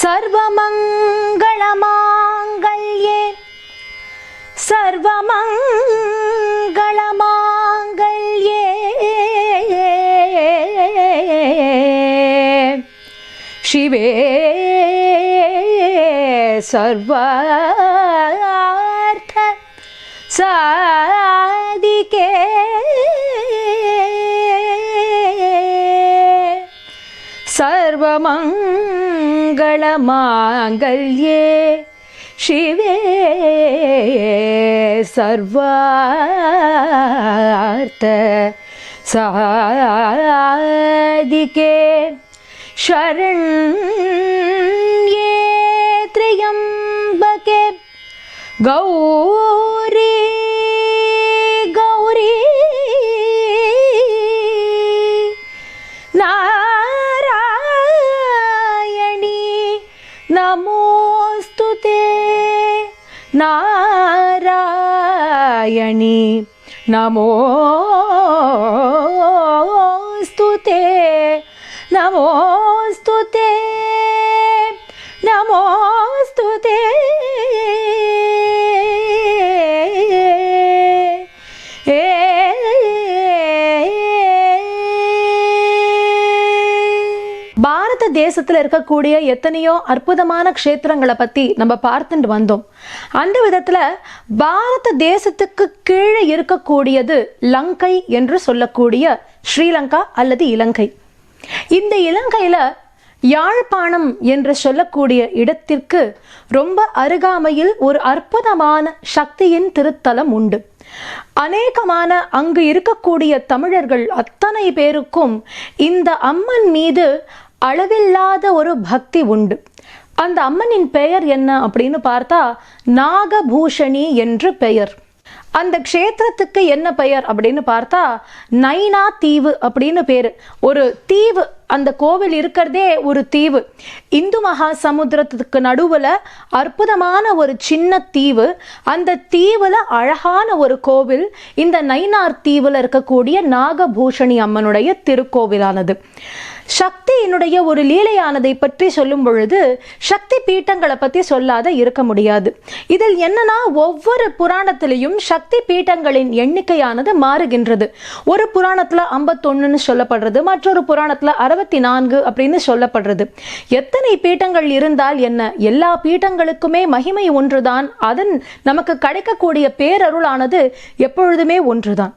சர்வமங்களமாங்கல்யே சர்வமங்களமாங்கல்யே சிவே சர்வார்த்த சாதிகே. சர்வமங்க मङ्गलमाङ्गल्ये शिवे सर्वार्थ सादिके शरण्ये त्र्यम्बके गौ నారాయణి. నమో స్తుతే. నమో தேசத்தில் இருக்கக்கூடிய எத்தனையோ அற்புதமான க்ஷேத்திரங்களை பற்றி நம்ம பார்த்துட்டு வந்தோம். அந்த விதத்தில் பாரத தேசத்துக்கு கீழே இருக்கக்கூடியது லங்கை என்று சொல்லக்கூடிய ஸ்ரீலங்கா அல்லது இலங்கை. இந்த இலங்கையில் யாழ்ப்பாணம் என்று சொல்லக்கூடிய இடத்திற்கு ரொம்ப அருகாமையில் ஒரு அற்புதமான சக்தியின் திருத்தலம் உண்டு. அநேகமான அங்கு இருக்கக்கூடிய தமிழர்கள் அத்தனை பேருக்கும் இந்த அம்மன் மீது அளவில்லாத ஒரு பக்தி உண்டு. அந்த அம்மனின் பெயர் என்ன அப்படின்னு பார்த்தா நாகபூஷணி என்று பெயர். அந்த க்ஷேத்திரத்துக்கு என்ன பெயர் அப்படின்னு பார்த்தா நைனா தீவு அப்படின்னு பேர். ஒரு தீவு அந்த கோவில் இருக்கிறதே ஒரு தீவு. இந்து மகா சமுத்திரத்துக்கு நடுவில் அற்புதமான ஒரு சின்ன தீவு. அந்த தீவில் அழகான ஒரு கோவில் இந்த நைனார் தீவில் இருக்கக்கூடிய நாகபூஷணி அம்மனுடைய திருக்கோவிலானது. சக்தியினுடைய ஒரு லீலையானதை பற்றி சொல்லும் பொழுது சக்தி பீட்டங்களை பற்றி சொல்லாத இருக்க முடியாது. இதில் என்னன்னா ஒவ்வொரு புராணத்திலையும் சக்தி பீட்டங்களின் எண்ணிக்கையானது மாறுகின்றது. ஒரு புராணத்தில் ஐம்பத்தொன்னுன்னு சொல்லப்படுறது மற்றொரு புராணத்தில் அறுபத்தி நான்கு அப்படின்னு சொல்லப்படுறது. எத்தனை பீட்டங்கள் இருந்தால் என்ன? எல்லா பீட்டங்களுக்குமே மகிமை ஒன்றுதான். அதன் நமக்கு கிடைக்கக்கூடிய பேரருளானது எப்பொழுதுமே ஒன்றுதான்.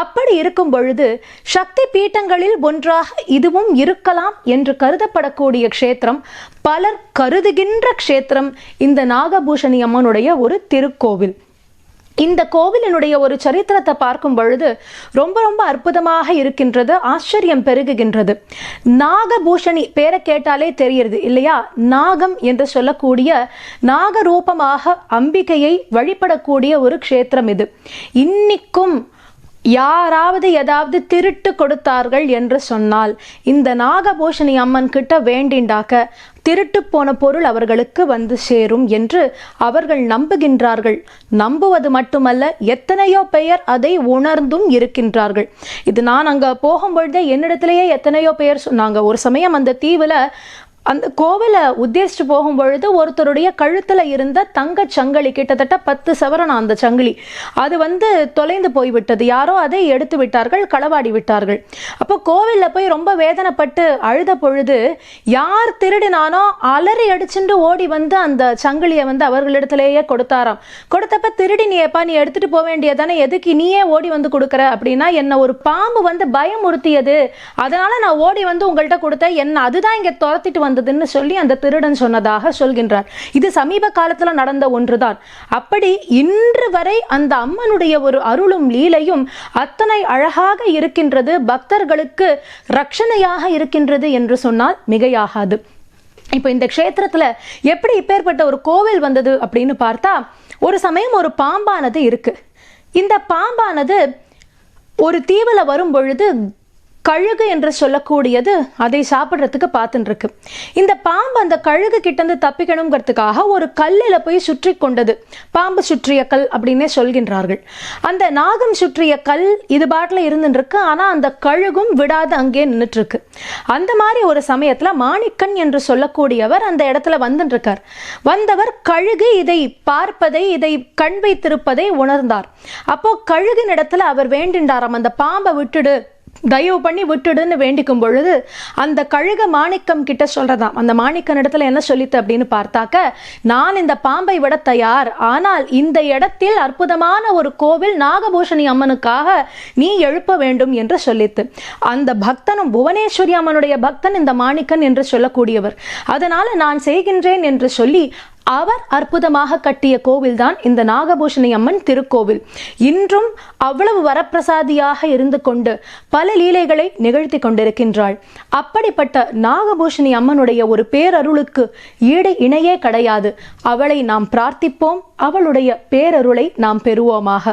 அப்படி இருக்கும் பொழுது சக்தி பீட்டங்களில் ஒன்றாக இதுவும் இருக்கலாம் என்று கருதப்படக்கூடிய க்ஷேத்திரம் பலர் கருதுகின்ற க்ஷேத்திரம் இந்த நாகபூஷணி அம்மனுடைய ஒரு திருக்கோவில். இந்த கோவிலினுடைய ஒரு சரித்திரத்தை பார்க்கும் பொழுது ரொம்ப ரொம்ப அற்புதமாக இருக்கின்றது ஆச்சரியம் பெருகுகின்றது. நாகபூஷணி பேரை கேட்டாலே தெரியுது இல்லையா? நாகம் என்று சொல்லக்கூடிய நாகரூபமாக அம்பிகையை வழிபடக்கூடிய ஒரு க்ஷேத்திரம் இது. இன்னிக்கும் யாராவது ஏதாவது திருட்டு கொடுத்தார்கள் என்று சொன்னால் இந்த நாகபூஷணி அம்மன் கிட்ட வேண்டிண்டாக்க திருட்டு போன பொருள் அவர்களுக்கு வந்து சேரும் என்று அவர்கள் நம்புகின்றார்கள். நம்புவது மட்டுமல்ல எத்தனையோ பெயர் அதை உணர்ந்தும் இருக்கின்றார்கள். இது நான் அங்கே போகும்பொழுதே என்னிடத்திலேயே எத்தனையோ பெயர் சொன்னாங்க ஒரு சமயம் அந்த தீவில் அந்த கோவிலை உத்தேசித்து போகும்பொழுது ஒருத்தருடைய கழுத்தில் இருந்த தங்கச் சங்கிலி கிட்டத்தட்ட பத்து சவரன் அந்த சங்கிலி. அது வந்து தொலைந்து போய்விட்டது. யாரோ அதை எடுத்து விட்டார்கள் களவாடி விட்டார்கள். அப்போ கோவிலில் போய் ரொம்ப வேதனைப்பட்டு அழுத பொழுது யார் திருடினானோ அலறி அடிச்சுட்டு ஓடி வந்து அந்த சங்கிலியை வந்து அவர்களிடத்திலேயே கொடுத்தாராம். கொடுத்தப்ப திருடி நீ எப்பா நீ எடுத்துட்டு போக வேண்டியதானே? எதுக்கு நீயே ஓடி வந்து கொடுக்குற? அப்படின்னா என்னை ஒரு பாம்பு வந்து பயமுறுத்தியது. அதனால நான் ஓடி வந்து உங்கள்கிட்ட கொடுத்தேன். என்ன அதுதான் இங்கே துரத்திட்டு வந்ததுன்னு சொல்லி அந்த திருடன் சொன்னதாக சொல்கின்றார். இது சமீப காலத்தில் நடந்த ஒன்றுதான். அப்படி இன்று வரை அந்த அம்மனுடைய ஒரு அருளும் லீலையும் அத்தனை அழகாக இருக்கின்றது பக்தர்களுக்கு ரட்சணையாக இருக்கின்றது என்று சொன்னால் மிகையாகாது. இப்போ இந்த க்ஷேத்திரத்தில் எப்படி இப்பேற்பட்ட ஒரு கோவில் வந்தது அப்படின்னு பார்த்தா ஒரு சமயம் ஒரு பாம்பானது இருக்கு. இந்த பாம்பானது ஒரு தீவில் வரும் பொழுது கழுகு என்று சொல்லக்கூடியது அதை சாப்பிட்றதுக்கு பார்த்துட்டுருக்கு இந்த பாம்பு அந்த கழுகு கிட்டேருந்து தப்பிக்கணுங்கிறதுக்காக ஒரு கல்லில் போய் சுற்றி கொண்டது. பாம்பு சுற்றிய கல் அப்படின்னே சொல்கின்றார்கள். அந்த நாகம் சுற்றிய கல் இது பாட்டில் இருந்துருக்கு ஆனால் அந்த கழுகும் விடாது அங்கே நின்றுட்டுருக்கு அந்த மாதிரி ஒரு சமயத்தில் மாணிக்கன் என்று சொல்லக்கூடியவர் அந்த இடத்துல வந்துட்டுருக்கார் வந்தவர் கழுகு இதை பார்ப்பதை இதை கண் வைத்திருப்பதை உணர்ந்தார். அப்போ கழுகின் இடத்துல அவர் வேண்டின்றாராம் அந்த பாம்பை விட்டுடு தயவு பண்ணி விட்டுடுன்னு வேண்டிக்கும் பொழுது அந்த கழுக மாணிக்கம் கிட்ட சொல்றதாம். அந்த மாணிக்கன் இடத்துல என்ன சொல்லித்து அப்படின்னு பார்த்தாக்க நான் இந்த பாம்பை விட தயார். ஆனால் இந்த இடத்தில் அற்புதமான ஒரு கோவில் நாகபூஷணி அம்மனுக்காக நீ எழுப்ப வேண்டும் என்று சொல்லித்து. அந்த பக்தனும் புவனேஸ்வரி அம்மனுடைய பக்தன் இந்த மாணிக்கன் என்று சொல்லக்கூடியவர். அதனால நான் செய்கின்றேன் என்று சொல்லி அவர் அற்புதமாக கட்டிய கோவில்தான் இந்த நாகபூஷணி அம்மன் திருக்கோவில். இன்றும் அவ்வளவு வரப்பிரசாதியாக இருந்து கொண்டு பல லீலைகளை நிகழ்த்தி கொண்டிருக்கின்றாள். அப்படிப்பட்ட நாகபூஷணி அம்மனுடைய ஒரு பேரருளுக்கு ஈடு இணையே கிடையாது. அவளை நாம் பிரார்த்திப்போம். அவளுடைய பேரருளை நாம் பெறுவோமாக.